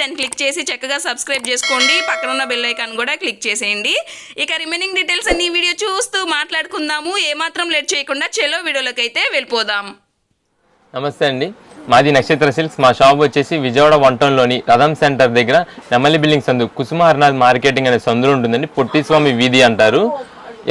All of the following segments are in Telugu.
దాన్ని క్లిక్ చేసి చక్కగా సబ్స్క్రైబ్ చేసుకోండి. పక్కన ఉన్న బెల్ ఐకాన్ కూడా క్లిక్ చేసేయండి. ఇక రిమైనింగ్ డీటెయిల్స్ అన్ని వీడియో చూస్తూ మాట్లాడుకుందాము. ఏమాత్రం లేట్ చేయకుండా చెలో వీడియోలోకి అయితే వెళ్ళిపోదాం. నమస్తే అండి. మాది నక్షత్ర సిల్క్స్. మా షాప్ వచ్చేసి విజయవాడ వంటంలోని రథం సెంటర్ దగ్గర నెమలి బిల్డింగ్ సందు కుసుమ హరినాథ్ మార్కెటింగ్ అనే సందులో ఉంటుందండి. పొట్టిస్వామి వీధి అంటారు.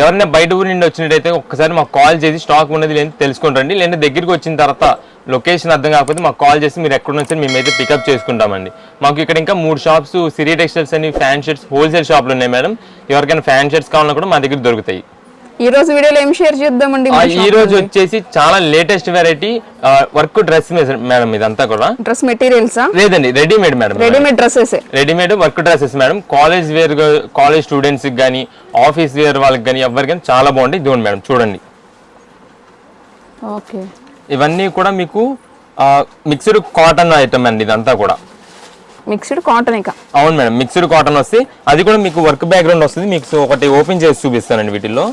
ఎవరైనా బయట ఊరి నుండి వచ్చినట్టయితే ఒక్కసారి మాకు కాల్ చేసి స్టాక్ ఉన్నది లేని తెలుసుకుంటారండి. లేదంటే దగ్గరికి వచ్చిన తర్వాత లొకేషన్ అర్థం కాకపోతే మాకు కాల్ చేసి మీరు ఎక్కడ నుంచి మేమైతే పికప్ చేసుకుంటామండి. మాకు ఇక్కడ ఇంకా మూడు షాప్స్ సిరి టెక్స్టైల్స్ అని ఫ్యాన్ షర్ట్స్ హోల్సేల్ షాపులు ఉన్నాయి మేడం. ఎవరికైనా ఫ్యాన్ షర్ట్స్ కావాలన్నా కూడా మా దగ్గర దొరుకుతాయి. ఈ రోజు వీడియోలో ఏం షేర్ చేద్దామండి ఈ రోజు వచ్చేసి చాలా latest variety work dress madam ఇదంతా కూడా. డ్రెస్ మెటీరియల్సా లేదండి readymade madam readymade dresses readymade work dresses madam. College wear college students కానీ ఆఫీస్ వేర్ వాళ్ళకి కానీ ఎవరికైనా చాలా బాగుంటాయి. ఇదిగోండి మేడం చూడండి. ఓకే ఇవన్నీ కూడా మీకు మిక్స్డ్ కాటన్ ఐటమ్ అండి ఇదంతా కూడా. మిక్స్డ్ కాటన్ ఇక. అవును మేడం మిక్స్డ్ కాటన్ వస్తే అది కూడా మీకు వర్క్ బ్యాక్గ్రౌండ్ వస్తుంది. మీకు ఒకటి ఓపెన్ చేసి చూపిస్తానండి వీటిల్లో.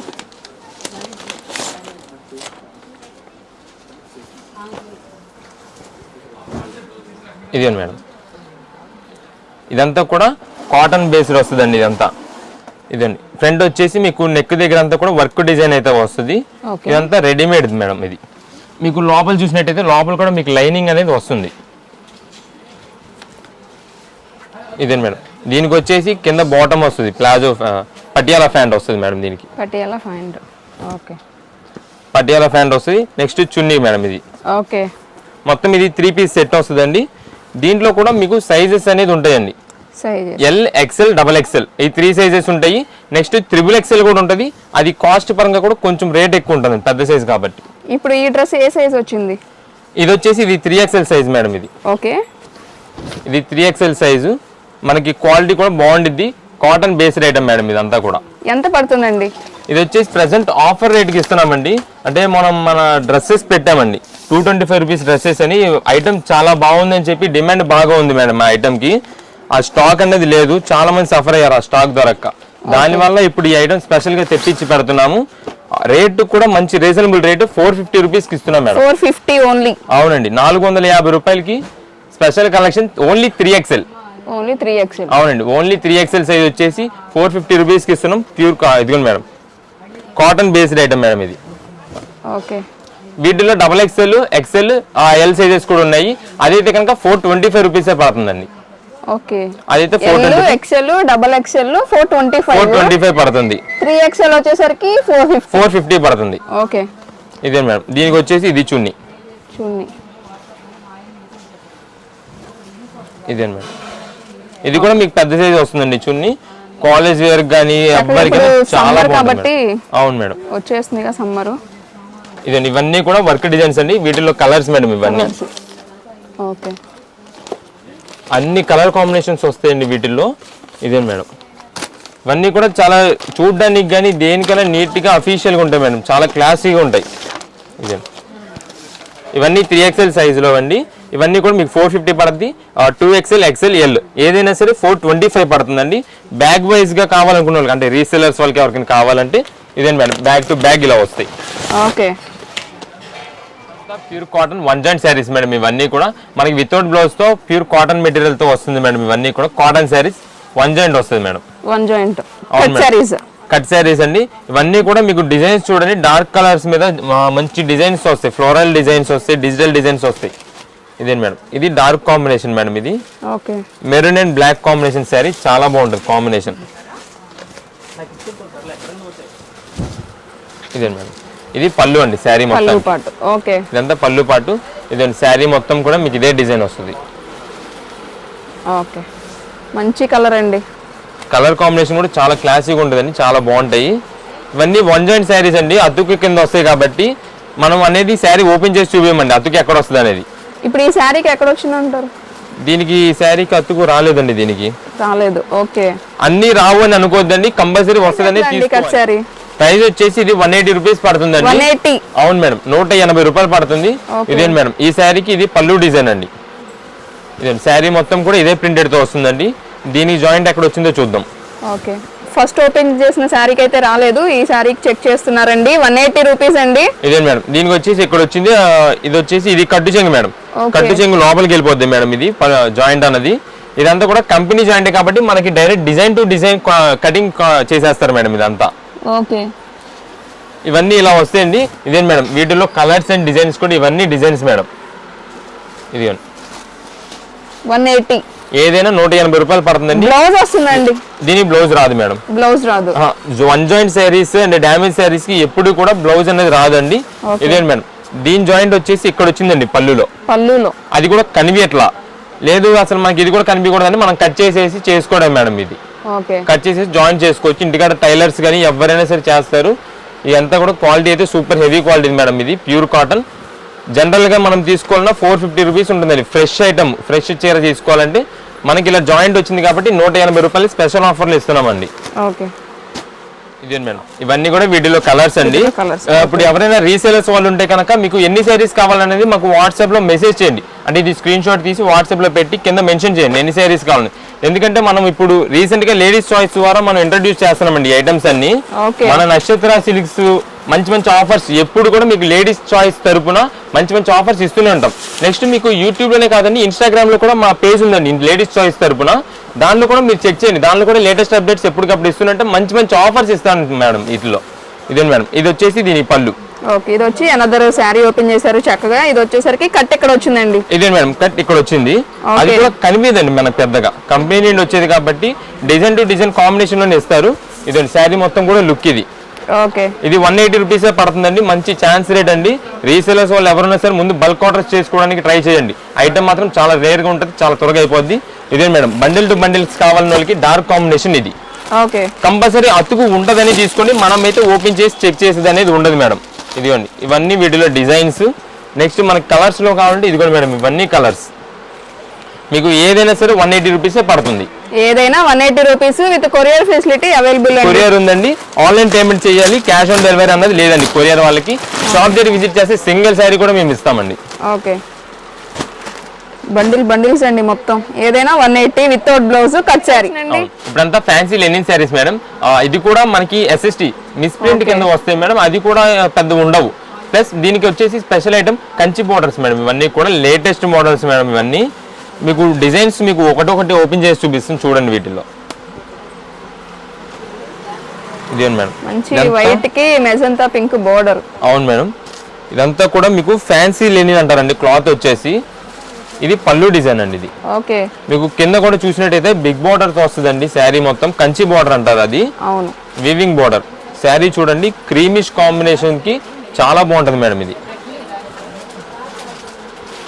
ఇదేండి మేడం. ఇదంతా కూడా కాటన్ బేస్డ్ వస్తుందండి ఇదంతా. ఇదండి ఫ్రంట్ వచ్చేసి మీకు నెక్ దగ్గర అంతా కూడా వర్క్ డిజైన్ అయితే వస్తుంది. ఇదంతా రెడీమేడ్ మేడం ఇది. మీకు లోపల చూసినట్టయితే లోపల కూడా మీకు లైనింగ్ అనేది వస్తుంది. ఇదే మేడం? దీనికి వచ్చేసి కింద బాటమ్ వస్తుంది. ప్లాజో పటియాలా ప్యాంట్ వస్తుంది మేడం దీనికి. Patiala find okay. Patiala pant వస్తుంది. నెక్స్ట్ చున్నీ మేడం ఇది. ఓకే. మొత్తం ఇది త్రీ పీస్ సెట్ వస్తుందండి. దీంట్లో కూడా మీకు సైజెస్ అనేది ఉంటాయండి. ఎల్ ఎక్సెల్ డబల్ ఎక్సెల్ ఈ త్రీ సైజెస్ ఉంటాయి. నెక్స్ట్ త్రిబుల్ ఎక్సెల్ కూడా ఉంటుంది. అది కాస్ట్ పరంగా కూడా కొంచెం రేట్ ఎక్కువ ఉంటుంది పెద్ద సైజ్ కాబట్టి. ఇప్పుడు ఈ డ్రెస్ ఏ సైజ్ వచ్చింది? ఇది వచ్చేసి ఇది త్రీ ఎక్సెల్ సైజ్ మేడం ఇది. ఓకే. ఇది త్రీ ఎక్సెల్ సైజు మనకి క్వాలిటీ కూడా బాగుండిద్ది. కాటన్ బేస్డ్ ఐటమ్ మేడం ఇదంతా కూడా. ఎంత పడుతుందండి? ఇది వచ్చేసి ప్రెసెంట్ ఆఫర్ రేట్కి ఇస్తున్నామండి. అంటే మనం మన డ్రెస్సెస్ పెట్టామండి. Two twenty five rupees dresses అని ఐటమ్ చాలా బాగుందని చెప్పి డిమాండ్ బాగా ఉంది మేడం ఆ ఐటమ్కి ఆ స్టాక్ అనేది లేదు. చాలా మంది సఫర్ అయ్యారు ఆ స్టాక్ దొరక్క. దానివల్ల ఇప్పుడు ఈ ఐటమ్ స్పెషల్గా తెప్పించి పెడుతున్నాము. రేటు కూడా మంచి రీజనబుల్ రేటు ఫోర్ ఫిఫ్టీ రూపీస్కి ఇస్తున్నాం మేడం. Four fifty only. అవునండి నాలుగు వందల యాభై రూపాయలకి special collection only three XL only three XL. అవునండి ఓన్లీ త్రీ ఎక్సెల్ సైజ్ వచ్చేసి ఫోర్ ఫిఫ్టీ రూపీస్కి ఇస్తున్నాం. ప్యూర్ ఇదిగోండి madam cotton based item madam ఇది. ఓకే. వీటిలో double XL XL L sizes కూడా ఉన్నాయి. అదైతే కనుక ఫోర్ ట్వంటీ ఫైవ్ రూపీసే పడుతుందండి. ఓకే. అదైతే four XL double XL four twenty four twenty five పడుతుంది. త్రీ ఎక్స్ఎల్ వచ్చేసరికి ఫోర్ ఫిఫ్టీ ఫోర్ ఫిఫ్టీ పడుతుంది. ఓకే. ఇదే మేడం. దీనికి వచ్చేసి ఇది చున్ని. ఇదే మేడం. ఇది కూడా మీకు పెద్ద సైజ్ వస్తుందండి చున్ని. కాలేజ్ వేర్ కానీ ఇప్పుడు చాలా కాబట్టి. అవును మేడం. వచ్చేస్తుంది సమ్మరు ఇదండి ఇవన్నీ కూడా వర్క్ డిజైన్స్ అండి. వీటిలో కలర్స్ మేడం ఇవన్నీ. ఓకే. అన్ని కలర్ కాంబినేషన్స్ వస్తాయండి వీటిల్లో. ఇదే మేడం. ఇవన్నీ కూడా చాలా చూడడానికి కానీ దేనికైనా నీట్గా అఫీషియల్గా ఉంటాయి మేడం. చాలా క్లాసీగా ఉంటాయి. ఇదే. ఇవన్నీ త్రీ ఎక్స్ఎల్ సైజులో అండి ఇవన్నీ కూడా మీకు ఫోర్ ఫిఫ్టీ పడుతుంది టూ ఎక్స్ఎల్ ఎక్స్ఎల్ ఎల్ ఏదైనా సరే ఫోర్ ట్వంటీ ఫైవ్ పడుతుందండి బ్యాగ్ వైజ్గా కావాలనుకున్న వాళ్ళకి అంటే రీసెలర్స్ వాళ్ళకి ఎవరికైనా కావాలంటే ఇదే మేడం. బ్యాగ్ టు బ్యాగ్ ఇలా వస్తాయి. Okay. Pure cotton one joint saris madam ఇవన్నీ కూడా. మనకి వితౌట్ బ్లౌజ్తో ప్యూర్ కాటన్ మెటీరియల్తో వస్తుంది మేడం ఇవన్నీ కూడా. కాటన్ శారీస్ వన్ జాయింట్ వస్తుంది madam. One joint. Saris cut saris అండి. ఇవన్నీ కూడా మీకు డిజైన్స్ చూడండి. డార్క్ కలర్స్ మీద మంచి డిజైన్స్ వస్తాయి. ఫ్లోరల్ డిజైన్స్ వస్తాయి. డిజిటల్ డిజైన్స్ వస్తాయి. ఇదే మేడం? ఇది డార్క్ కాంబినేషన్ మేడం ఇది. Okay maroon and black combination sari చాలా బాగుంటుంది కాంబినేషన్ ఇదే మేడం? ఇది పళ్ళు అండి శారీ మొత్తం. పాటు ఓకే. ఇదంతా పళ్ళు పాటు. ఇదండి శారీ మొత్తం కూడా మీకు ఇదే డిజైన్ వస్తుంది. ఓకే. మంచి కలర్ అండి. కలర్ కాంబినేషన్ కూడా చాలా క్లాసీగా ఉంటుందండి చాలా బాగుంటాయి. ఇవన్నీ వన్ జాయింట్ శారీస్ అండి అతుకు కింద వస్తాయి కాబట్టి మనం అనేది శారీ ఓపెన్ చేసి చూపించమండి అతుకు ఎక్కడ వస్తుంది అనేది. ఇప్పుడు ఈ శారీకి ఎక్కడ వచ్చింది అంటారు? దీనికి ఈ శారీకి అతుకు రాలేదండి దీనికి. రాలేదు ఓకే. అన్ని రావు అని అనుకోవద్దండి కంపల్సరీ వస్తుందని సారీ ప్రైస్ వచ్చేసి ఇది వన్ ఎయిటీ రూపీస్ పడుతుందండి. అవును మేడం నూట ఎనభై రూపాయలు పడుతుంది. ఇదేంటి మేడం ఈ శారీకి ఇది పళ్ళు డిజైన్ అండి. ఇదే శారీ మొత్తం కూడా ఇదే printed తో వస్తుందండి. దీనికి జాయింట్ ఎక్కడ వచ్చిందో చూద్దాం. ఓకే. ఫస్ట్ ఓపెన్ చేసిన శారీకి అయితే రాలేదు ఈ శారీకి చెక్ చేస్తున్నారండి. వన్ ఎయిటీ రూపీస్ అండి. ఇదే మేడం దీనికి వచ్చేసి ఇక్కడ వచ్చింది ఇది వచ్చేసి ఇది కట్టు చెంగు మేడం. కట్టు చెంగు లోపలికి వెళ్ళిపోద్ది మేడం ఇది జాయింట్ అన్నది. ఇదంతా కూడా కంపెనీ జాయింట్ కాబట్టి మనకి direct design to design cutting చేసేస్తారు మేడం ఇదంతా. ఓకే. ఇవన్నీ ఇలా వస్తాయండి. ఇదే మేడం? వీటిలో కలర్స్ అండ్ డిజైన్స్ కూడా ఇవన్నీ డిజైన్స్ మేడం. ఇది వన్ ఎయిటీ. ఏదైనా నూట ఎనభై రూపాయలు పడుతుందండి. బ్లౌజ్ వస్తుందండి. దీని బ్లౌజ్ రాదు మేడం. బ్లౌజ్ రాదు. One joint saris and damage శారీస్కి ఎప్పుడు కూడా బ్లౌజ్ అనేది రాదండి. ఇదేంటి మేడం? దీని జాయింట్ వచ్చేసి ఇక్కడ వచ్చిందండి పళ్ళులో. పళ్ళులో. అది కూడా కనిపించట్లా లేదు అసలు మనకి ఇది కూడా కనిపించకూడదని మనం కట్ చేసేసి చేసుకోవడం మేడం ఇది. కట్ చేసేసి జాయిన్ చేసుకోవచ్చు. ఇంటికాడ టైలర్స్ కానీ ఎవరైనా సరే చేస్తారు. ఇదంతా కూడా క్వాలిటీ అయితే సూపర్ హెవీ క్వాలిటీ మేడం ఇది. Pure cotton. జనరల్గా మనం తీసుకోవాలన్నా ఫోర్ ఫిఫ్టీ రూపీస్ ఉంటుందండి. ఫ్రెష్ ఐటమ్ ఫ్రెష్ చీర తీసుకోవాలంటే మనకి ఇలా జాయింట్ వచ్చింది కాబట్టి నూట ఎనభై రూపాయలు స్పెషల్ ఆఫర్లు ఇస్తున్నామండి. ఓకే. ఇదే మేడం? ఇవన్నీ కూడా వీటిలో కలర్స్ అండి. ఇప్పుడు ఎవరైనా రీసేలర్స్ వాళ్ళు ఉంటే కనుక మీకు ఎన్ని శారీస్ కావాలనేది మాకు వాట్సాప్లో మెసేజ్ చేయండి. అంటే ఇది స్క్రీన్ షాట్ తీసి వాట్సాప్లో పెట్టి కింద మెన్షన్ చేయండి ఎన్ని శారీస్ కావాలని. ఎందుకంటే మనం ఇప్పుడు రీసెంట్గా లేడీస్ చాయిస్ ద్వారా మనం ఇంట్రడ్యూస్ చేస్తున్నామండి ఐటమ్స్ అన్ని. మన నక్షత్ర సిల్క్స్ మంచి మంచి ఆఫర్స్ ఎప్పుడు కూడా మీకు లేడీస్ చాయిస్ తరపున మంచి మంచి ఆఫర్స్ ఇస్తూనే ఉంటాం. నెక్స్ట్ మీకు యూట్యూబ్లోనే కాదండి ఇన్స్టాగ్రామ్లో కూడా మా పేజ్ ఉందండి లేడీస్ చాయిస్ తరపున. దానిలో కూడా మీరు చెక్ చేయండి. దానిలో కూడా లేటెస్ట్ అప్డేట్స్ ఎప్పటికప్పుడు ఇస్తున్నట్టే మంచి మంచి ఆఫర్స్ ఇస్తాను మేడం వీటిలో. ఇదే మేడం? ఇది వచ్చేసి దీని పళ్ళు. ఓకే ఇది వచ్చి అనదర్ శారీ ఓపెన్ చేశారు చక్కగా. ఇది వచ్చేసరికి కట్ ఎక్కడ వచ్చిందండి? ఇదే మేడం? కట్ ఇక్కడ వచ్చింది. అది కూడా కనిపించదండి మనకు పెద్దగా. కంపెనీ నుండి వచ్చేది కాబట్టి డిజైన్ టు డిజైన్ కాంబినేషన్లోనే ఇస్తారు. ఇదండి శారీ మొత్తం కూడా లుక్ ఇది. ఓకే. ఇది వన్ ఎయిటీ రూపీసే పడుతుందండి. మంచి ఛాన్స్ రేట్ అండి. రీసేలర్స్ వాళ్ళు ఎవరైనా సరే ముందు బల్క్ ఆర్డర్స్ చేసుకోవడానికి ట్రై చేయండి. ఐటమ్ మాత్రం చాలా రేర్గా ఉంటుంది. చాలా త్వరగా అయిపోద్ది. ఇదే మేడం? బండిల్ టు బండిల్స్ కావాలని వాళ్ళకి డార్క్ కాంబినేషన్ ఇది. ఓకే. కంపల్సరీ అతుకు ఉంటదని తీసుకోండి మనం అయితే ఓపెన్ చేసి చెక్ చేసేది అనేది ఉండదు మేడం. ఇదిగోండి ఇవన్నీ వీటిలో డిజైన్స్. నెక్స్ట్ మనకి కలర్స్లో కావాలంటే ఇదిగోండి మేడం ఇవన్నీ కలర్స్. మీకు ఏదైనా సరే వన్ ఎయిటీ రూపీసే పడుతుంది. ఏదైనా one eighty rupees with courier facility available courier ఉందండి. ఆన్లైన్ పేమెంట్ చేయాలి క్యాష్ ఆన్ డెలివరీ అన్నది లేదండి కొరియర్ వాళ్ళకి. షాప్ దగ్గర విజిట్ చేస్తే సింగిల్ శారీ కూడా మేము ఇస్తామండి. ఓకే. బండిల్ బండిల్స్ అండి మొత్తం. ఏదైనా one eighty without blouse cut sari. ఇప్పుడంతా ఫ్యాన్సీ లెనిన్ శారీస్ మేడం ఇది కూడా మనకి ఎస్ఎస్టీ మిస్ప్రింట్ Okay. కింద వస్తాయి మేడం అది కూడా పెద్ద ఉండవు. ప్లస్ దీనికి వచ్చేసి special item Kanchi borders madam ఇవన్నీ కూడా లేటెస్ట్ మోడల్స్ మేడం ఇవన్నీ. మీకు డిజైన్స్ మీకు ఒకటొకటి ఓపెన్ చేసి చూపిస్తుంది చూడండి వీటిలో. మేడం మంచి వైట్కి మెజంతా పింక్ బోర్డర్ అవును మేడం ఇదంతా కూడా మీకు ఫ్యాన్సీ లెనిన్ అంటారండి క్లాత్ వచ్చేసి. ఇది పళ్ళు డిజైన్ అండి ఇది. ఓకే. మీకు కింద కూడా చూసినట్టయితే బిగ్ బార్డర్తో వస్తుందండి శారీ మొత్తం. కంచి బార్డర్ అంటారు అది. అవును. వివింగ్ బార్డర్ శారీ చూడండి క్రీమిష్ కాంబినేషన్కి చాలా బాగుంటుంది మేడం ఇది.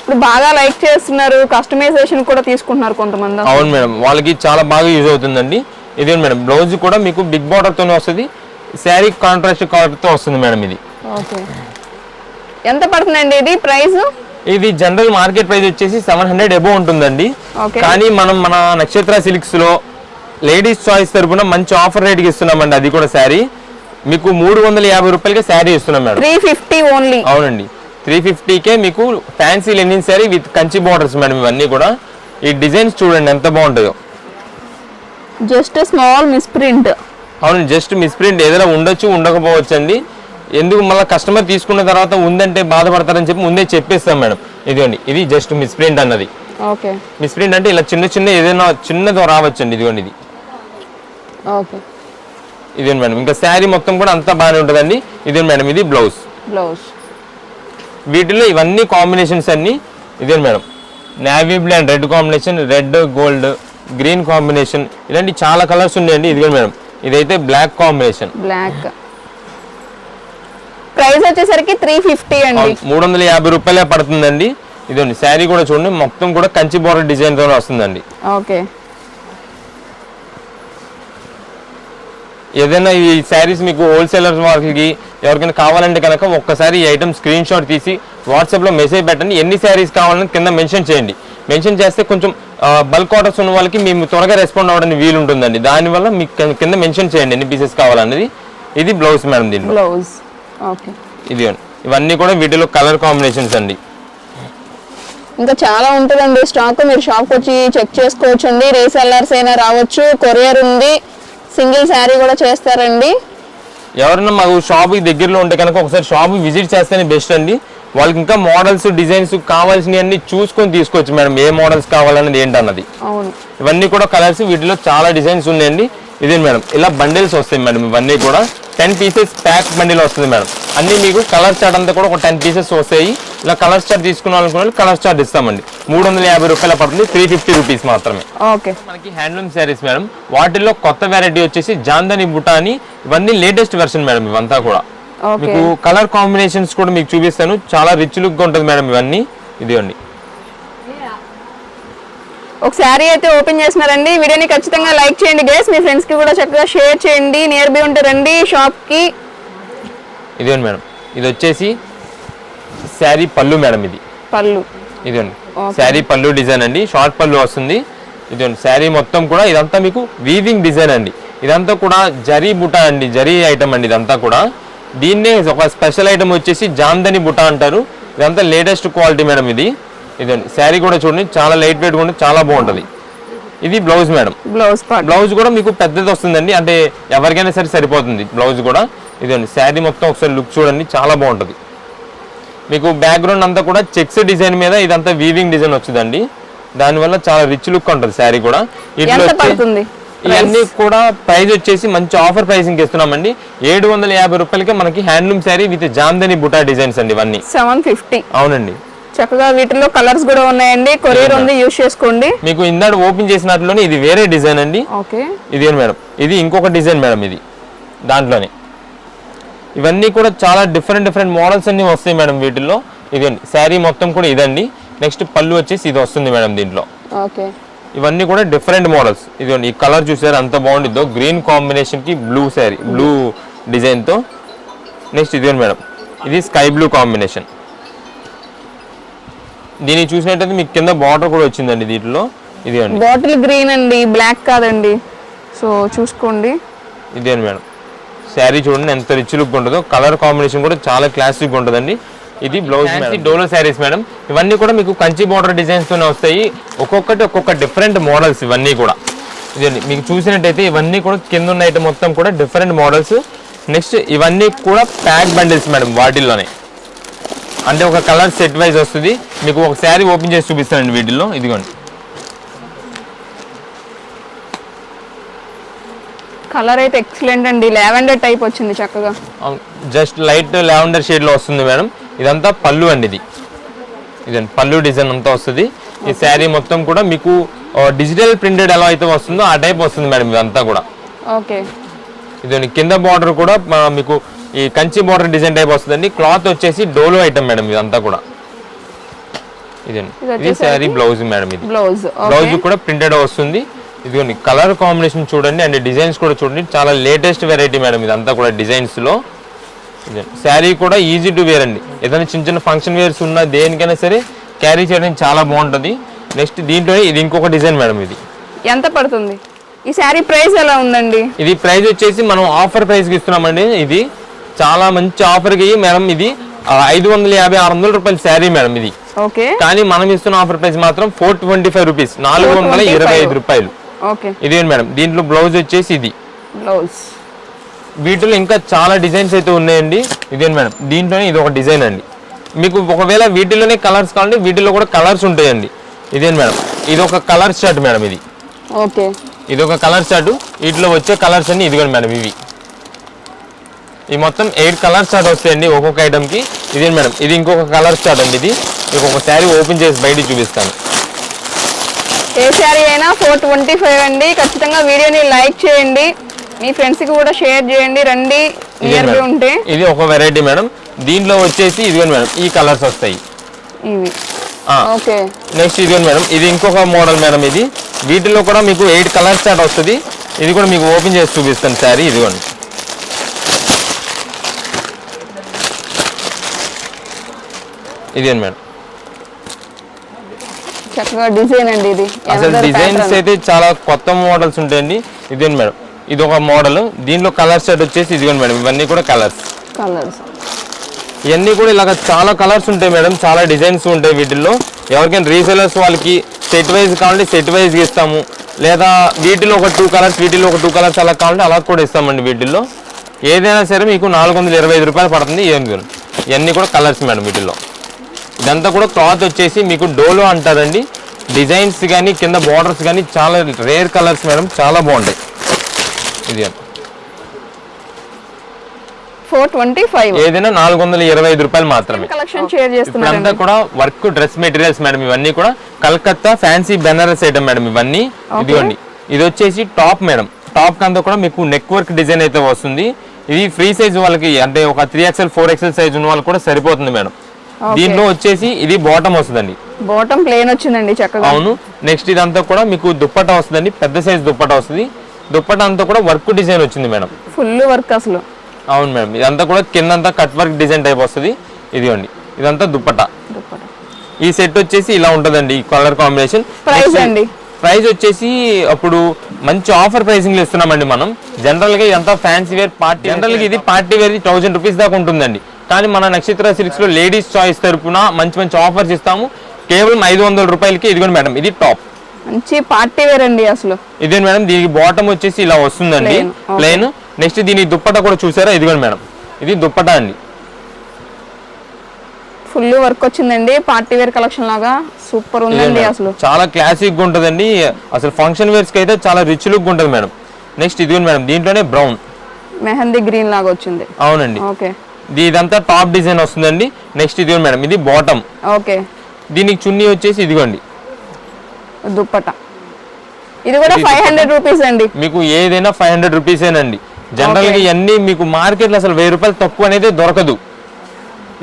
ఇప్పుడు బాగా లైక్ చేస్తున్నారు కస్టమైజేషన్ కూడా తీసుకుంటున్నారు కొంతమంది. అవును మేడం వాళ్ళకి చాలా బాగా యూజ్ అవుతుందండి. ఇదే మేడం బ్లౌజ్ కూడా మీకు బిగ్ బార్డర్ తోనే వస్తుంది. శారీ కాంట్రాస్ట్ కలర్తో వస్తుంది మేడం ఇది. ఓకే. ఎంత పడుతుందండి ఇది ప్రైస్? ఇది జనరల్ మార్కెట్ ప్రైస్ వచ్చేసి సెవెన్ హండ్రెడ్ ఎబో ఉంటుందండి. కానీ మనం మన నక్షత్ర సిల్క్స్లో లేడీస్ చాయిస్ తరపున మంచి ఆఫర్ రేట్కి ఇస్తున్నామండి అది కూడా శారీ. మీకు మూడు వందల యాభై రూపాయలకి శారీ ఇస్తున్నాం మేడం. Three fifty only. అవునండి. త్రీ ఫిఫ్టీకే మీకు fancy linen sari with Kanchi borders madam ఇవన్నీ కూడా. ఈ డిజైన్స్ చూడండి ఎంత బాగుంటాయో. Just small miss print. అవును జస్ట్ మిస్ప్రింట్ ఏదైనా ఉండొచ్చు ఉండకపోవచ్చు అండి ఎందుకు మళ్ళీ కస్టమర్ తీసుకున్న తర్వాత ఉందంటే బాధపడతారని చెప్పి ముందే చెప్పేస్తాం మేడం. ఇదిగోండి ఇది జస్ట్ మిస్ప్రింట్ అన్నది. ఓకే. మిస్ప్రింట్ అంటే ఇలా చిన్న చిన్న ఏదైనా చిన్నదో రావచ్చండి ఇదిగోండి ఇది. ఓకే. ఇదేంటి మేడం ఇంకా శారీ మొత్తం కూడా అంతా బాగానే ఉంటుందండి. ఇదేంటి మేడం ఇది బ్లౌజ్ బ్లౌజ్ వీటిలో ఇవన్నీ కాంబినేషన్స్ అన్ని ఇదే madam navy blue and red combination red gold green combination ఇలాంటి చాలా కలర్స్ ఉన్నాయండి. ఇదిగో మేడం ఇదైతే బ్లాక్ కాంబినేషన్ బ్లాక్ ప్రైస్ వచ్చేసరికి త్రీ ఫిఫ్టీ అండి. మూడు వందల యాభై రూపాయలే పడుతుందండి. ఇదండి శారీ కూడా చూడండి మొత్తం కూడా కంచి బోర్డర్ డిజైన్తో వస్తుందండి. ఓకే. ఏదైనా ఈ శారీస్ మీకు హోల్సేలర్స్ వాళ్ళకి ఎవరికైనా కావాలంటే కనుక ఒక్కసారి ఈ ఐటమ్ స్క్రీన్ షాట్ తీసి వాట్సాప్లో మెసేజ్ పెట్టండి. ఎన్ని శారీస్ కావాలని కింద మెన్షన్ చేయండి. మెన్షన్ చేస్తే కొంచెం బల్క్ ఆర్డర్స్ ఉన్న వాళ్ళకి మేము త్వరగా రెస్పాండ్ అవ్వడానికి వీలు ఉంటుందండి దానివల్ల మీకు కింద- మెన్షన్ చేయండి ఎన్ని పీసెస్ కావాలన్నది. ఇది బ్లౌజ్ మేడం దీంట్లో. బ్లౌజ్ ఇది ఇవన్నీ కూడా వీటిలో కలర్ కాంబినేషన్స్ అండి. ఇంకా చాలా ఉంటుందండి. స్టాక్ మీరు షాప్ వచ్చి చెక్ చేసుకోవచ్చు అండి రీసెల్లర్స్ అయినా రావచ్చు కొరియర్ ఉంది సింగిల్ శారీ కూడా చేస్తారండి. ఎవరైనా మాకు షాప్కి దగ్గరలో ఉంటే కనుక ఒకసారి షాప్ విజిట్ చేస్తేనే బెస్ట్ అండి. వాళ్ళకి ఇంకా మోడల్స్ డిజైన్స్ కావాల్సినవి అన్ని చూసుకొని తీసుకోవచ్చు మేడం. ఏ మోడల్స్ కావాలన్నది ఏంటన్నది. ఇవన్నీ కూడా కలర్స్ వీటిలో చాలా డిజైన్స్ ఉన్నాయండి. ఇదే మేడం? ఇలా బండిల్స్ వస్తాయి మేడం ఇవన్నీ కూడా. టెన్ పీసెస్ ప్యాక్ బండిల్ వస్తుంది మేడం. అన్ని మీకు కలర్ చార్ట్ అంతా కూడా ఒక టెన్ పీసెస్ వస్తాయి. ఇలా కలర్ చార్ట్ తీసుకున్నాం కలర్ చార్ట్ ఇస్తామండి. మూడు వందల యాభై రూపాయల పడుతుంది త్రీ ఫిఫ్టీ రూపీస్ మాత్రమే. ఓకే. మనకి హ్యాండ్లూమ్ శారీస్ మేడం. వాటిల్లో కొత్త వెరైటీ వచ్చేసి జాందని బుటా అని ఇవన్నీ లేటెస్ట్ వెర్షన్ మేడం ఇవంతా కూడా. మీకు కలర్ కాంబినేషన్స్ కూడా మీకు చూపిస్తాను. చాలా రిచ్ లుక్ ఉంటుంది మేడం ఇవన్నీ. ఇదిగోండి. ఒక శారీ అయితే ఓపెన్ చేసినారండి వీడియోని ఖచ్చితంగా లైక్ చేయండి గేస్ మీ ఫ్రెండ్స్కి కూడా చక్కగా షేర్ చేయండి. నియర్ బై ఉంటే రండి షాప్కి ఇదిగోండి మేడం. ఇది వచ్చేసి శారీ పళ్ళు మేడం ఇది. పళ్ళు. ఇదిగోండి Okay. శారీ పళ్ళు డిజైన్ అండి. షార్ట్ పళ్ళు వస్తుంది. ఇదిగోండి శారీ మొత్తం కూడా ఇదంతా మీకు వీవింగ్ డిజైన్ అండి. ఇదంతా కూడా జరీ బుటా అండి. జరీ ఐటమ్ అండి ఇదంతా కూడా. దీన్నే ఒక స్పెషల్ ఐటమ్ వచ్చేసి జామ్దని బుటా అంటారు. ఇదంతా లేటెస్ట్ క్వాలిటీ మేడం ఇది. ఇదండి శారీ కూడా చూడండి చాలా లైట్ వెయిట్ ఉంటుంది చాలా బాగుంటుంది. ఇది బ్లౌజ్ మేడం బ్లౌజ్ బ్లౌజ్ కూడా మీకు పెద్దది వస్తుందండి అంటే ఎవరికైనా సరే సరిపోతుంది బ్లౌజ్ కూడా. ఇదండి శారీ మొత్తం ఒకసారి లుక్ చూడండి చాలా బాగుంటుంది. మీకు బ్యాక్గ్రౌండ్ అంతా కూడా చెక్స్ డిజైన్ మీద ఇదంతా వీవింగ్ డిజైన్ వచ్చిందండి దానివల్ల చాలా రిచ్ లుక్ ఉంటుంది శారీ కూడా. ఇట్లా ఇవన్నీ కూడా ప్రైస్ వచ్చేసి మంచి ఆఫర్ ప్రైసింగ్ ఇస్తున్నామండి. ఏడు వందల యాభై రూపాయలకి మనకి handloom sari with Jamdani buta designs అండి ఇవన్నీ. సెవెన్ ఫిఫ్టీ అవునండి. చక్కగా వీటిలో కలర్స్ కూడా ఉన్నాయండి. కొరియర్ ఉంది యూస్ చేసుకోండి. మీకు ఇందాక ఓపెన్ చేసినట్లోనే ఇది వేరే డిజైన్ అండి. ఓకే. ఇది మేడం? ఇది ఇంకొక డిజైన్ మేడం ఇది దాంట్లోనే. ఇవన్నీ కూడా చాలా డిఫరెంట్ డిఫరెంట్ మోడల్స్ అన్ని వస్తాయి మేడం వీటిల్లో. ఇదండి శారీ మొత్తం కూడా ఇదండి. నెక్స్ట్ పళ్ళు వచ్చేసి ఇది వస్తుంది మేడం దీంట్లో. ఓకే. ఇవన్నీ కూడా డిఫరెంట్ మోడల్స్. ఇదిగోండి ఈ కలర్ చూసారు అంత బాగుండిద్దో. గ్రీన్ కాంబినేషన్కి బ్లూ శారీ బ్లూ డిజైన్తో నెక్స్ట్ ఇదిగోండి మేడం ఇది స్కై బ్లూ కాంబినేషన్. దీన్ని చూసినట్టయితే మీకు కింద బార్డర్ కూడా వచ్చిందండి దీంట్లో. ఇదిగోండి బాటిల్ గ్రీన్ అండి బ్లాక్ కాదండి. సో చూసుకోండి. ఇదే మేడం. శారీ చూడండి ఎంత రిచ్ లుక్ ఉంటుందో. కలర్ కాంబినేషన్ కూడా చాలా క్లాసిక్ ఉంటుందండి. ఇది బ్లౌజ్ డోలో శారీస్ మేడం. ఇవన్నీ కూడా మీకు కంచి బార్డర్ డిజైన్స్ తోనే వస్తాయి. ఒక్కొక్కటి ఒక్కొక్క డిఫరెంట్ మోడల్స్ ఇవన్నీ కూడా. ఇదండి మీకు చూసినట్టయితే ఇవన్నీ కూడా కింద ఉన్న ఐటమ్ మొత్తం కూడా డిఫరెంట్ మోడల్స్ నెక్స్ట్ ఇవన్నీ కూడా ప్యాక్ బండిల్స్ మేడం వాటిల్లోనే. అంటే ఒక కలర్ సెట్ వైజ్ వస్తుంది. మీకు ఒక శారీ ఓపెన్ చేసి చూపిస్తానండి వీటిల్లో. ఇదిగోండి. కలర్ అయితే ఎక్సలెంట్ అండి. లావెండర్ టైప్ వచ్చింది చక్కగా. జస్ట్ లైట్ లావెండర్ షేడ్లో వస్తుంది మేడం. ఇదంతా పళ్ళు అండి ఇది. ఇదండి పళ్ళు డిజైన్ అంతా వస్తుంది. ఈ శారీ మొత్తం కూడా మీకు డిజిటల్ ప్రింటెడ్ ఎలా అయితే వస్తుందో ఆ టైప్ వస్తుంది మేడం ఇదంతా కూడా. ఓకే ఇదండి కింద బార్డర్ కూడా మీకు ఈ కంచి బార్డర్ డిజైన్ టైప్ వస్తుందండి. క్లాత్ వచ్చేసి డోలో ఐటమ్ మేడం ఇదంతా కూడా. ఇదండి. ఇది ఇది శారీ బ్లౌజ్ మేడం ఇది. బ్లౌజ్ బ్లౌజ్ కూడా ప్రింటెడ్ వస్తుంది. ఇదిగోండి కలర్ కాంబినేషన్ చూడండి అండ్ డిజైన్స్ కూడా చూడండి. చాలా లేటెస్ట్ వెరైటీ మేడం ఇదంతా కూడా డిజైన్స్లో శారీ కూడా ఈజీ టు వేర్ అండి. ఏదైనా చిన్న చిన్న ఫంక్షన్ వేర్స్ ఉన్నా దేనికైనా సరే క్యారీ చేయడానికి చాలా బాగుంటుంది. నెక్స్ట్ దీంట్లో ఇది ఇంకొక డిజైన్ మేడం ఇది. ఎంత పడుతుంది? ఈ శారీ ప్రైస్ ఎలా ఉందండి? ఇది ప్రైస్ వచ్చేసి మనం ఆఫర్ ప్రైస్కి ఇస్తున్నామండి ఇది. చాలా మంచి ఆఫర్కి మేడం ఇది ఐదు వందల యాభై ఆరు వందల రూపాయల శారీ మేడం ఇది. కానీ మనం ఇస్తున్న ఆఫర్ ప్రైస్ మాత్రం ఫోర్ ట్వంటీ ఫైవ్ రూపీస్ నాలుగు వందల ఇరవై ఐదు రూపాయలు. ఇదేంటి మేడం? దీంట్లో బ్లౌజ్ వచ్చేసి ఇది. బ్లౌజ్ వీటిలో ఇంకా చాలా డిజైన్స్ అయితే ఉన్నాయండి. ఇదేంటి మేడం? దీంట్లోనే ఇది ఒక డిజైన్ అండి. మీకు ఒకవేళ వీటిలోనే కలర్స్ కావాలంటే వీటిలో కూడా కలర్స్ ఉంటాయండి. ఇదేంటి మేడం? ఇది ఒక కలర్ షర్ట్ మేడం ఇది. ఓకే. ఇది ఒక కలర్ షర్ట్ వీటిలో వచ్చే కలర్స్ అన్ని ఇదిగోండి మేడం ఇవి. ఈ మొత్తం ఎయిట్ కలర్ చార్ట్ వస్తాయండి ఒక్కొక్క ఐటమ్కి ఇదే మేడం? ఇది ఇంకొక కలర్ చార్ట్ అండి ఇది. మీకు ఒక శారీ ఓపెన్ చేసి బయటికి చూపిస్తాను. ఏ శారీ అయినా ఫోర్ ట్వంటీ ఫైవ్ అండి. ఖచ్చితంగా వీడియోని లైక్ చేయండి. మీ ఫ్రెండ్స్కి కూడా షేర్ చేయండి. రండి. Nearby. ఉంటే. ఇది ఒక వెరైటీ మేడం. దీంట్లో వచ్చేసి ఇదిగోండి మేడం ఈ కలర్స్ వస్తాయి. ఇవి. ఆ, ఓకే. నెక్స్ట్ ఇదిగోండి మేడం ఇది ఇంకొక మోడల్ మేడం ఇది. వీటిలో కూడా మీకు ఎయిట్ కలర్ చార్ట్ వస్తుంది. ఇది కూడా మీకు ఓపెన్ చేసి చూపిస్తాను శారీ ఇదిగోండి. ఇదేంటి మేడం? చక్కగా డిజైన్ అండి ఇది. అసలు డిజైన్స్ అయితే చాలా కొత్త మోడల్స్ ఉంటాయండి. ఇదేంటి మేడం? ఇది ఒక మోడల్ దీంట్లో కలర్ సెట్ వచ్చేసి ఇదిగోండి మేడం. ఇవన్నీ కూడా కలర్స్ కలర్స్ ఇవన్నీ కూడా ఇలాగ చాలా కలర్స్ ఉంటాయి మేడం. చాలా డిజైన్స్ ఉంటాయి వీటిల్లో. ఎవరికైనా రీసెలర్స్ వాళ్ళకి సెట్ వైజ్ కావాలంటే సెట్ వైజ్ ఇస్తాము. లేదా వీటిలో ఒక టూ కలర్స్ వీటిలో ఒక టూ కలర్స్ అలా కావాలంటే అలా కూడా ఇస్తామండి వీటిల్లో. ఏదైనా సరే మీకు నాలుగు వందల ఇరవై ఐదు రూపాయలు పడుతుంది. ఏం ఇవన్నీ కూడా కలర్స్ మేడం వీటిల్లో. ఇదంతా కూడా క్లాత్ వచ్చేసి మీకు డోలో అంటారండి. డిజైన్స్ కానీ కింద బార్డర్స్ కానీ చాలా రేర్ కలర్స్ మేడం చాలా బాగుంటాయి. ఇది ఫోర్ ట్వంటీ ఫైవ్. ఏదైనా నాలుగు వందల ఇరవై ఐదు రూపాయలు మాత్రమే. కలెక్షన్ షేర్ చేస్తున్నారు కూడా వర్క్ డ్రెస్ మెటీరియల్స్ మేడం ఇవన్నీ కూడా Calcutta fancy Banaras item madam ఇవన్నీ. ఇదిగోండి. ఇది వచ్చేసి టాప్ మేడం. టాప్ అంతా కూడా మీకు నెక్ వర్క్ డిజైన్ అయితే వస్తుంది. ఇది ఫ్రీ సైజ్ వాళ్ళకి అంటే ఒక three XL four XL size ఉన్న వాళ్ళకి కూడా సరిపోతుంది మేడం. దీంట్లో వచ్చేసి ఇది బాటమ్ వస్తుందండి. బాటమ్ ప్లేన్ వచ్చిందండి చక్కగా. అవును. నెక్స్ట్ ఇదంతా కూడా మీకు దుప్పటా వస్తుందండి. పెద్ద సైజ్ దుప్పటా వస్తుంది. దుప్పటా అంతా కూడా వర్క్ డిజైన్ వచ్చింది మేడం. ఫుల్ వర్క్ అసలు. అవును మేడం. ఇదంతా కూడా కిందంతా కట్ వర్క్ డిజైన్ టైప్ వస్తుంది. ఇదిగోండి. ఇదంతా దుప్పటా. దుప్పటా. ఈ సెట్ వచ్చేసి ఇలా ఉంటదండి. ఈ కలర్ కాంబినేషన్ Price అండి? ప్రైస్ వచ్చేసి అప్పుడు మంచి ఆఫర్ ప్రైసింగ్ ఇస్తున్నామండి మనం. జనరల్గా ఇదంతా ఫ్యాన్సీ వేర్ పార్టీ జనరల్గా ఇది పార్టీ వేర్ థౌసండ్ రూపీస్ దాకా ఉంటుందండి. కానీ మన నక్షత్ర సిల్క్స్లో లేడీస్ చాయిస్ తరపున మంచి మంచి ఆఫర్స్ ఇస్తాము. కేవలం ఐదు వందల రూపాయలకి ఇదిగోండి మేడం ఇది టాప్. మంచి పార్టీ వేర్ అండి అసలు. ఇదే మేడం దీనికి బాటమ్ వచ్చేసి ఇలా వస్తుందండి. ప్లెయిన్ నెక్స్ట్ దీని దుప్పట కూడా చూసారా? ఇదిగోండి మేడం ఇది దుప్పట అండి. ఫుల్ వర్క్ వచ్చిందండి పార్టీ వేర్ కలెక్షన్ లాగా సూపర్ ఉందండి. అసలు. చాలా క్లాసిక్గా ఉంటదండి. అసలు ఫంక్షన్ వేర్స్కి అయితే చాలా రిచ్ లుక్ ఉంటుంది మేడం. నెక్స్ట్ ఇదిగోండి మేడం దీంట్లోనే బ్రౌన్. మెహందీ గ్రీన్ లాగా వచ్చింది. అవునండి. ఓకే. ఇదంతా టాప్ డిజైన్ వస్తుందండి. నెక్స్ట్ ఇదిగోండి మేడం ఇది బాటమ్. ఓకే. దీనికి చున్నీ వచ్చేసి ఇదిగోండి. దుప్పట. ఇది కూడా ఫైవ్ హండ్రెడ్ రూపీస్ అండి. మీకు ఏదైనా ఫైవ్ హండ్రెడ్ రూపీసేనండి జనరల్గా Okay. ఇవన్నీ మీకు మార్కెట్లో అసలు వెయ్యి రూపాయలు తక్కువ అనేది దొరకదు.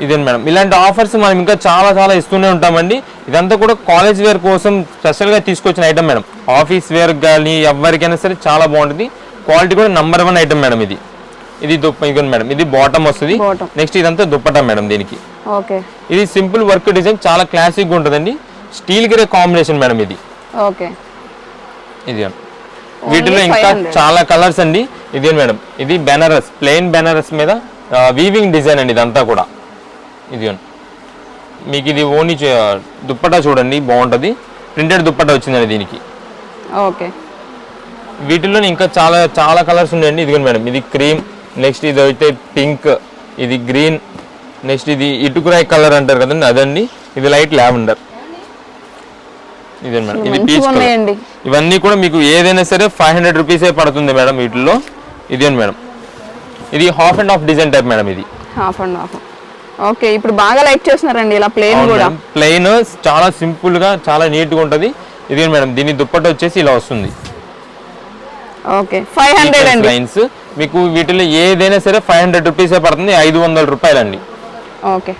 ఇదే మేడం ఇలాంటి ఆఫర్స్ మనం ఇంకా చాలా చాలా ఇస్తూనే ఉంటామండి. ఇదంతా కూడా కాలేజ్ వేర్ కోసం స్పెషల్గా తీసుకొచ్చిన ఐటమ్ మేడం. ఆఫీస్ వేర్ కానీ ఎవరికైనా సరే చాలా బాగుంటుంది. క్వాలిటీ కూడా నంబర్ వన్ ఐటమ్ మేడం ఇది. ఇది ఇదిగోండి మేడం ఇది బాటమ్ వస్తుంది. నెక్స్ట్ ఇదంతా దుప్పటా మేడం దీనికి. ఓకే. ఇది సింపుల్ వర్క్ డిజైన్ చాలా క్లాసిక్గా ఉంటుందండి. స్టీల్ గ్రే కాంబినేషన్ మేడం ఇది. ఓకే. ఇది వీటిలో ఇంకా 500. చాలా కలర్స్ అండి. ఇదే మేడం ఇది బెనారస్ ప్లెయిన్ బెనారస్ మీద వీవింగ్ డిజైన్ అండి ఇదంతా కూడా. ఇది మీకు ఇది ఓన్లీ దుప్పటా చూడండి బాగుంటుంది. ప్రింటెడ్ దుప్పటా వచ్చిందండి దీనికి. ఓకే. వీటిలో ఇంకా చాలా చాలా కలర్స్ ఉన్నాయండి. ఇదిగోండి మేడం ఇది క్రీమ్ నెక్స్ట్ ఇది అయితే పింక్ ఇది గ్రీన్ నెక్స్ట్ ఇది ఇటుకురాయి కలర్ అంటారు కదండి అదండి. ఇది లైట్ లావెండర్. ఇది మేడం ఇది పీచ్ కలర్. ఇవన్నీ కూడా మీకు ఏదైనా సరే ఫైవ్ హండ్రెడ్ రూపీసే పడుతుంది మేడం వీటిల్లో. ఇదేంటి మేడం? ఇది half and half design type madam ఇది. Half and half. ఓకే ఇప్పుడు బాగా లైక్ చేస్తున్నారండి ఇలా ప్లేన్ కూడా. ప్లెయిన్ చాలా సింపుల్గా చాలా నీట్గా ఉంటది. ఇదే మేడం? దీని దుప్పట్ట వచ్చేసి ఇలా వస్తుంది. ఓకే ఫైవ్ హండ్రెడ్ అండి. లైన్స్ మీకు వీటిలో ఏదైనా సరే ఫైవ్ హండ్రెడ్ రూపీసే పడుతుంది ఐదు వందల రూపాయలండి. ఓకే.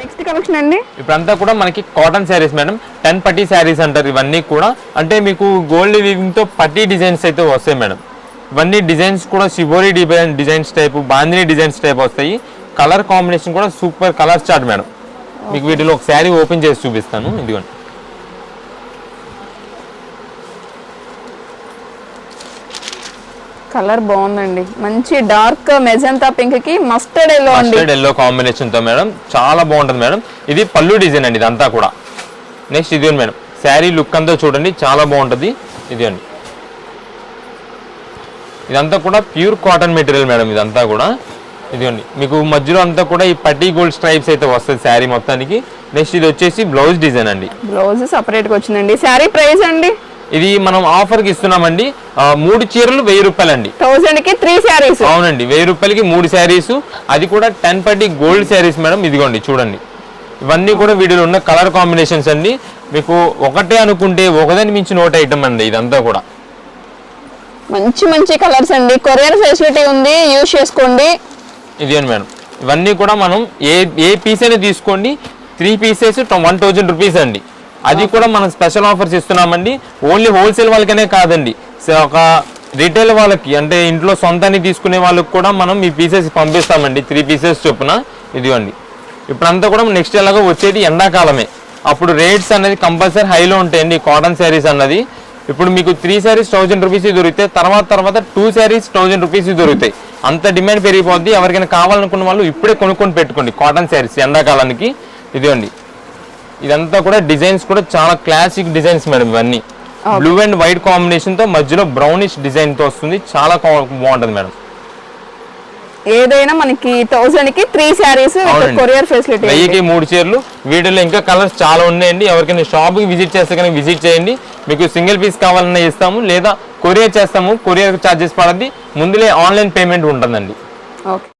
నెక్స్ట్ కలెక్షన్ అండి? ఇప్పుడంతా కూడా మనకి కాటన్ శారీస్ మేడం టెన్ పట్టీ శారీస్ అంటారు ఇవన్నీ కూడా. అంటే మీకు గోల్డ్ వీవింగ్తో పట్టీ డిజైన్స్ అయితే వస్తాయి మేడం. ఇవన్నీ డిజైన్స్ కూడా shibori design designs type bandhani designs type వస్తాయి. కలర్ కాంబినేషన్ కూడా సూపర్ కలర్ చార్ట్ మేడం. మీకు వీటిలో ఒక శారీ ఓపెన్ చేసి చూపిస్తాను ఇదిగోండి. కలర్ బాగుందండి. మంచి డార్క్ మెజంతా పింక్కి మస్టర్డ్ ఎల్లో అండి. మస్టర్డ్ ఎల్లో కాంబినేషన్తో మేడం. చాలా బాగుంటుంది మేడం. ఇది పళ్ళు డిజైన్ అండి ఇదంతా కూడా. నెక్స్ట్ ఇది మేడం. శారీ లుక్ అంతా చూడండి చాలా బాగుంటుంది. ఇది అండి. ఇదంతా కూడా ప్యూర్ కాటన్ మెటీరియల్ మేడం ఇదంతా కూడా. ఇదిగోండి మీకు మధ్యలో అంతా కూడా ఈ పట్టీ గోల్డ్ స్ట్రైప్స్ అయితే వస్తుంది శారీ మొత్తానికి. నెక్స్ట్ ఇది వచ్చేసి బ్లౌజ్ డిజైన్ అండి. బ్లౌజ్ సపరేట్గా వచ్చిందండి. శారీ ప్రైస్ అండి? ఇది మనం ఆఫర్కి ఇస్తున్నామండి. మూడు చీరలు వెయ్యి రూపాయలండి. థౌసండ్కి త్రీ శారీస్ అవునండి వెయ్యి రూపాయలకి మూడు శారీస్ అది కూడా టెన్ పట్టి గోల్డ్ శారీస్ మేడం ఇదిగోండి చూడండి. ఇవన్నీ కూడా వీటిలో ఉన్న కలర్ కాంబినేషన్స్ అండి. మీకు ఒకటే అనుకుంటే ఒకదాని మించి నోట్ ఐటమ్ అండి ఇదంతా కూడా. మంచి మంచి కలర్స్ అండి. కొరియర్ ఫెసిలిటీ ఉంది యూజ్ చేసుకోండి. ఇదేంటి మేడం. ఇవన్నీ కూడా మనం ఏ ఏ పీస్ అయినా తీసుకోండి. Three pieces one thousand rupees అండి. అది కూడా మనం స్పెషల్ ఆఫర్స్ ఇస్తున్నామండి ఓన్లీ హోల్సేల్ వాళ్ళకనే కాదండి. సో ఒక రిటైల్ వాళ్ళకి అంటే ఇంట్లో సొంతాన్ని తీసుకునే వాళ్ళకి కూడా మనం ఈ పీసెస్ పంపిస్తామండి. త్రీ పీసెస్ చొప్పున. ఇదిగోండి. ఇప్పుడంతా కూడా నెక్స్ట్ ఎలాగో వచ్చేది ఎండాకాలమే. అప్పుడు రేట్స్ అనేది కంపల్సరీ హైలో ఉంటాయండి. కాటన్ శారీస్ అన్నది. ఇప్పుడు మీకు త్రీ శారీస్ థౌజండ్ రూపీస్ దొరుకుతాయి తర్వాత తర్వాత టూ శారీస్ థౌజండ్ రూపీస్ దొరుకుతాయి. అంత డిమాండ్ పెరిగిపోద్ది. ఎవరికైనా కావాలనుకున్న వాళ్ళు ఇప్పుడే కొనుక్కొని పెట్టుకోండి. కాటన్ శారీస్ ఎండాకాలానికి. ఇదిగోండి. ఇదంతా కూడా డిజైన్స్ కూడా చాలా క్లాసిక్ డిజైన్స్ మేడం ఇవన్నీ. బ్లూ అండ్ వైట్ కాంబినేషన్తో మధ్యలో బ్రౌనిష్ డిజైన్తో వస్తుంది. చాలా బాగుంటది మేడం. ఏదైనా మనకి థౌసండ్కి త్రీ శారీస్. కొరియర్ ఫెసిలిటీ వెయ్యికి మూడు చీరలు. వీటిలో ఇంకా కలర్స్ చాలా ఉన్నాయండి. ఎవరికైనా షాప్కి విజిట్ చేస్తే కనుక విజిట్ చేయండి. మీకు సింగిల్ పీస్ కావాలన్నా ఇస్తాము. లేదా కొరియర్ చేస్తాము. కొరియర్ ఛార్జెస్ పడద్ది. ముందులే ఆన్లైన్ పేమెంట్ ఉంటుందండి. ఓకే